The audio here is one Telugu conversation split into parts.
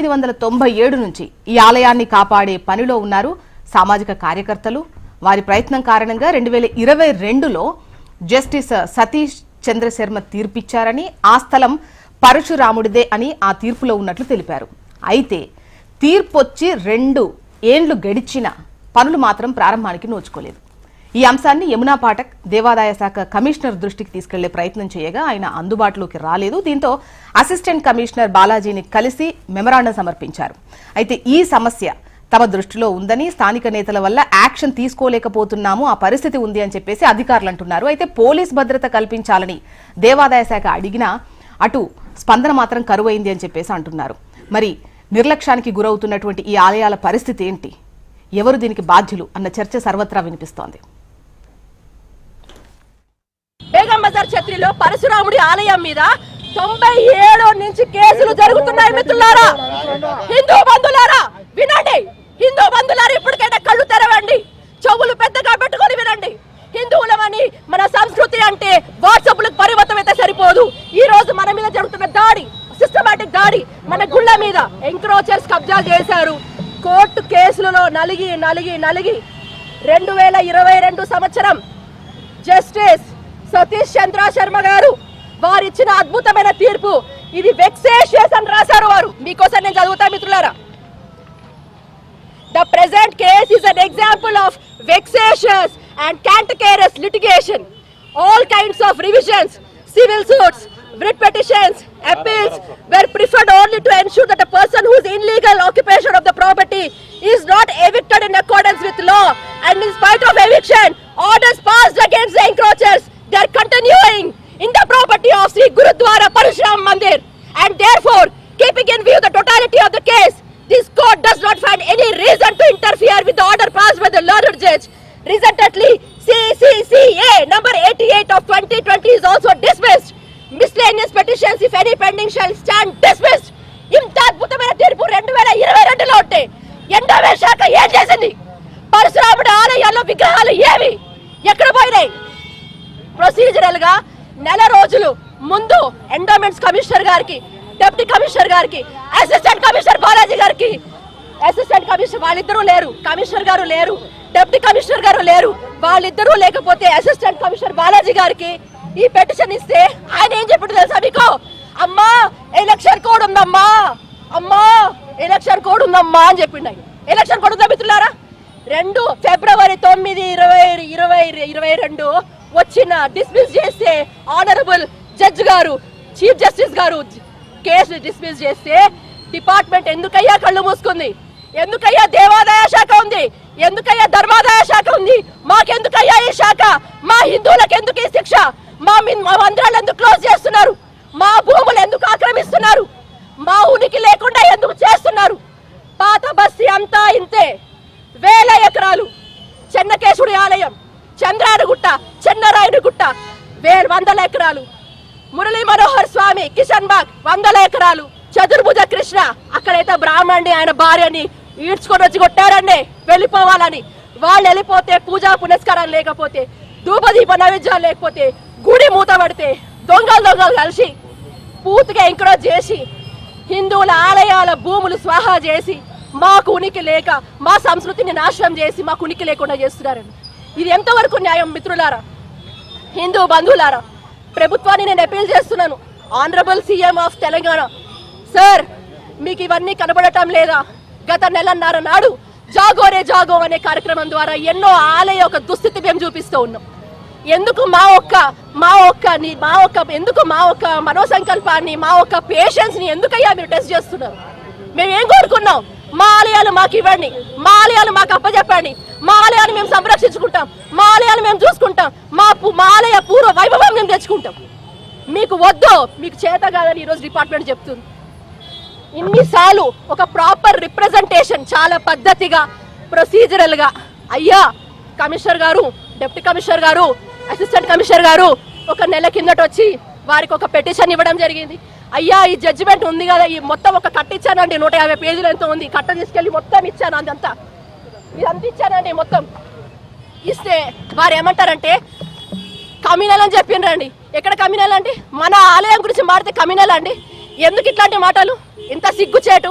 పంతొమ్మిది వందల తొంభై ఏడు నుంచి ఈ ఆలయాన్ని కాపాడే పనిలో ఉన్నారు సామాజిక కార్యకర్తలు. వారి ప్రయత్నం కారణంగా రెండు వేల ఇరవై రెండులో జస్టిస్ సతీష్ చంద్రశర్మ తీర్పిచ్చారని ఆ స్థలం పరశురాముడిదే అని ఆ తీర్పులో ఉన్నట్లు తెలిపారు. అయితే తీర్పొచ్చి రెండు ఏండ్లు గడిచిన పనులు మాత్రం ప్రారంభానికి నోచుకోలేదు. ఈ అంశాన్ని యమునా పాఠక్ దేవాదాయ శాఖ కమిషనర్ దృష్టికి తీసుకెళ్ళే ప్రయత్నం చేయగా ఆయన అందుబాటులోకి రాలేదు. దీంతో అసిస్టెంట్ కమిషనర్ బాలాజీని కలిసి మెమరాండం సమర్పించారు. అయితే ఈ సమస్య తమ దృష్టిలో ఉందని స్థానిక నేతల వల్ల యాక్షన్ తీసుకోలేకపోతున్నాము ఆ పరిస్థితి ఉంది అని చెప్పేసి అధికారులు అంటున్నారు. అయితే పోలీస్ భద్రత కల్పించాలని దేవాదాయ శాఖ అడిగినా అటు స్పందన మాత్రం కరువైంది అని చెప్పేసి అంటున్నారు. మరి నిర్లక్ష్యానికి గురవుతున్నటువంటి ఈ ఆలయాల పరిస్థితి ఏంటి? ఎవరు దీనికి బాధ్యులు? అన్న చర్చ సర్వత్రా వినిపిస్తోంది బేగం బజార్ ఛత్రిలో పరశురాముడి ఆలయం మీద తొంభై ఏడు నుంచి కేసులు జరుగుతున్నాయి మిత్రులారా. హిందూ బంధులారా వినండి. హిందూ బంధులారా ఇప్పటికైనా కళ్ళు తెరవండి. చెవులు పెద్దగా పెట్టుకొని వినండి. హిందువులమని మన సంస్కృతి అంటే వాట్సాప్లకు పరిమితం అయితే సరిపోదు. ఈ రోజు మన మీద జరుగుతున్న దాడి సిస్టమాటిక్ దాడి మన గుళ్ళ మీద ఎంక్రోచర్స్ కబ్జా చేశారు. కోర్టు కేసులలో నలిగి నలిగి నలిగి రెండు వేల ఇరవై రెండు సంవత్సరం జస్టిస్ సతీష్ చంద్ర శర్మ గారు వారు ఇచ్చిన అద్భుతమైన తీర్పు ఇది వెక్సేషియస్ అని రాశారు వారు మీకోసం నేను చదువుతా మిత్రులారా The present case is an example of vexatious and cantankerous litigation. All kinds of revisions, civil suits, writ petitions, appeals were preferred only to ensure that a person whose illegal occupation of the property is not evicted in accordance with law. And in spite of eviction, orders passed against the encroachers, they are continuing in the property of Sri Gurudwara Parashuram Mandir. And therefore, keeping in view the totality of the case, this court does not find any reason to interfere with the order passed by the learned judge. Resultantly, CCCA number 88 of 2020 is also dismissed. Miscellaneous petitions, if any pending, shall stand dismissed. ఇంత అద్భుతమైన తీర్పు రెండు వేల ఇరవై రెండులో ఉంటే ఎండవే శాఖ ఏం చేసింది పరశురాముడి ఆలయాల్లో విగ్రహాలు ఏవి ఎక్కడ పోయినాయి ప్రొసీజరల్గా నెల రోజులు ముందు ఎండోమెంట్స్ కమిషనర్ గారికి డిప్యూటీ కమిషనర్ గారికి అసిస్టెంట్ కమిషనర్ బాలాజీ గారికి. అసిస్టెంట్ కమిషనర్ వాళ్ళిద్దరూ లేరు కమిషనర్ గారు లేరు డిప్యూటీ కమిషనర్ గారు లేరు. వాళ్ళిద్దరూ లేకపోతే అసిస్టెంట్ కమిషనర్ బాలాజీ గారికి ఈ పెటిషన్ ఇస్తే ఆయన ఏం చెప్పాడు తెలుసా మీకు? అమ్మా ఎలక్షన్ కోడ్ ఉందమ్మా. అమ్మా ఎలక్షన్ కోడ్ ఉందమ్మా అని చెప్పిండు ఆయన. ఎలక్షన్ కోడ్ ఉందా మిత్రులారా? రెండు ఫిబ్రవరి తొమ్మిది ఇరవై ఇరవై ఇరవై రెండు వచ్చిన డిస్మిస్ చేస్తే ఆనరబుల్ జడ్జ్ గారు చీఫ్ జస్టిస్ గారు కేసు డిస్మిస్ చేస్తే డిపార్ట్మెంట్ ఎందుకయ్యా కళ్ళు మూసుకుంది? ఎందుకయ్యా దేవాదాయ శాఖ ఉంది? ఎందుకయ్యా ధర్మాదాయ శాఖ ఉంది? మాకెందుకయ్యా ఈ శాఖ? మా హిందువులకు ఎందుకు ఈ శిక్ష? మా మా మందిరాలు ఎందుకు క్లోజ్ చేస్తున్నారు? మా భూములు ఎందుకు ఆక్రమిస్తున్నారు? మా ఉనికి లేకుండా ఎందుకు చేస్తున్నారు? పాత బస్తి అంతా ఇంతే. వేల ఎకరాలు. చెన్నకేశుడి ఆలయం చంద్రాయనగుట్ట చెన్నరాయనగుట్ట వేల వందల ఎకరాలు. మురళీ మనోహర్ స్వామి కిషన్ బాగ్ వందల ఎకరాలు. చతుర్భుజ కృష్ణ అక్కడైతే బ్రాహ్మణ్ణి ఆయన భార్యని ఈడ్చుకొని వచ్చి కొట్టారండి. వెళ్ళిపోవాలని. వాళ్ళు వెళ్ళిపోతే పూజా పునస్కారాలు లేకపోతే ధూపదీప నైవేద్యాలు లేకపోతే గుడి మూత పడితే దొంగలు దొంగలు కలిసి పూర్తిగా ఎంకరేజ్ చేసి హిందువుల ఆలయాల భూములు స్వాహా చేసి మాకు ఉనికి లేక మా సంస్కృతిని నాశనం చేసి మాకు ఉనికి లేకుండా చేస్తున్నారండి. ఇది ఎంతవరకు న్యాయం మిత్రులారా? హిందూ బంధువులారా? ప్రభుత్వాన్ని నేను అపీల్ చేస్తున్నాను. Honourable CM of Telangana sir మీకు ఇవన్నీ కనబడటం లేదా? గత నెలన్నర నాడు జాగోరే జాగో అనే కార్యక్రమం ద్వారా ఎన్నో ఆలయ ఒక దుస్థితి మేము చూపిస్తూ ఉన్నాం. ఎందుకు మా ఒక్క మా ఒక్క మా ఒక్క ఎందుకు మా ఒక్క మనోసంకల్పాన్ని మా ఒక్క పేషెన్స్ని ఎందుకయ్యా మీరు టెస్ట్ చేస్తున్నారు? మేము ఏం కోరుకున్నాం? ఆలయాలు మాకు ఇవ్వండి. మా ఆలయాలు మాకు అప్పచెప్పండి మా ఆలయాన్ని మేము సంరక్షించుకుంటాం. మా ఆలయాన్ని మేము చూసుకుంటాం. మా మా ఆలయ పూర్వ వైభవం మేము తెచ్చుకుంటాం. మీకు వద్దు మీకు చేత కాదని ఈరోజు డిపార్ట్మెంట్ చెప్తుంది. ఇన్నిసార్లు ఒక ప్రాపర్ రిప్రజెంటేషన్ చాలా పద్ధతిగా ప్రొసీజరల్గా. అయ్యా కమిషనర్ గారు డిప్యూటీ కమిషనర్ గారు అసిస్టెంట్ కమిషనర్ గారు ఒక నెల కిందట వచ్చి వారికి ఒక పెటిషన్ ఇవ్వడం జరిగింది. అయ్యా ఈ జడ్జిమెంట్ ఉంది కదా ఈ మొత్తం ఒక కట్ట ఇచ్చానండి నూట యాభై పేజీలు ఎంతో ఉంది. కట్ట తీసుకెళ్ళి మొత్తం ఇచ్చాను అదంతా. ఇదంతా ఇచ్చానండి మొత్తం. ఇస్తే వారు ఏమంటారంటే కమ్యూనల్ అని చెప్పిండ్రండి ఎక్కడ కమ్యూనల్ అండి? మన ఆలయం గురించి మాడితే కమ్యూనల్ అండి. ఎందుకు ఇట్లాంటి మాటలు? ఇంత సిగ్గుచేటు.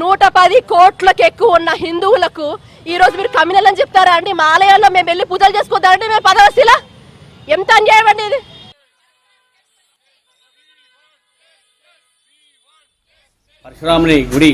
నూట పది కోట్లకు ఎక్కువ ఉన్న హిందువులకు ఈరోజు మీరు కమ్యూనల్ అని చెప్తారా అండి? మా ఆలయాల్లో మేము వెళ్ళి పూజలు చేసుకోద్దామంటే మేము పదవస్థిలా ఎంత అన్యాయం అండి ఇది? పరశురాముని గుడి